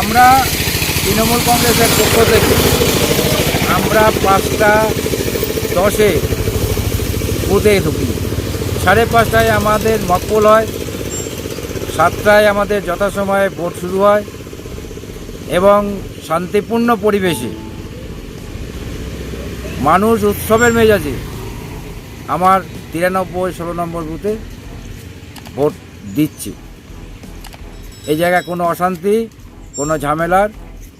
আমরা তৃণমূল কংগ্রেসের পক্ষ থেকে আমরা পাঁচটা দশে বুথে ঢুকি। সাড়ে পাঁচটায় আমাদের মকপল হয়, সাতটায় আমাদের যথাসময়ে ভোট শুরু হয় এবং শান্তিপূর্ণ পরিবেশে মানুষ উৎসবের মেজাজে আমার তিরানব্বই ষোলো নম্বর বুথে ভোট দিচ্ছে। এই জায়গায় কোনো অশান্তি কোনো ঝামেলার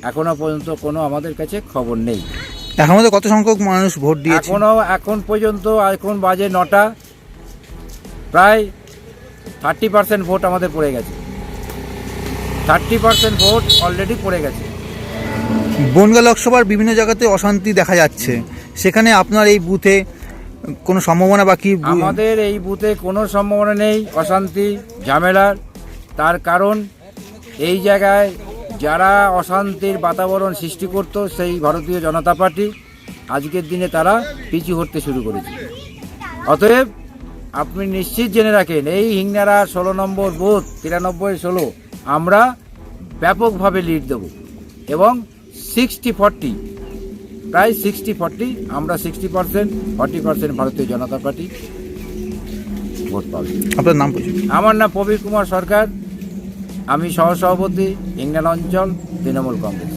এখনও পর্যন্ত কোনো আমাদের কাছে খবর নেই। এখন মধ্যে কত সংখ্যক মানুষ ভোট দিয়েছে। এখনও এখন পর্যন্ত এখন বাজে নটা। প্রায় থার্টি পার্সেন্ট ভোট আমাদের পড়ে গেছে। থার্টি পার্সেন্ট ভোট অলরেডি পড়ে গেছে। বনগা লোকসভার বিভিন্ন জায়গাতে অশান্তি দেখা যাচ্ছে। সেখানে আপনার এই বুথে কোনো সম্ভাবনা বাকি আমাদের এই বুথে কোনো সম্ভাবনা নেই অশান্তি ঝামেলার তার কারণ এই জায়গায় যারা অশান্তির বাতাবরণ সৃষ্টি করত সেই ভারতীয় জনতা পার্টি আজকের দিনে তারা পিছু হতে শুরু করেছে। অতএব আপনি নিশ্চিত জেনে রাখেন এই হিংনারা ষোলো নম্বর বুথ তিরানব্বই ষোলো আমরা ব্যাপকভাবে লিড দেব এবং সিক্সটি ফর্টি প্রায় সিক্সটি ফর্টি আমরা sixty percent forty percent Bharatiya Janata party vote পাবে। আপনার নাম আমার নাম প্রবীর কুমার সরকার। আমি সহসভাপতি ইংল্যান্ড অঞ্চল তৃণমূল কংগ্রেস।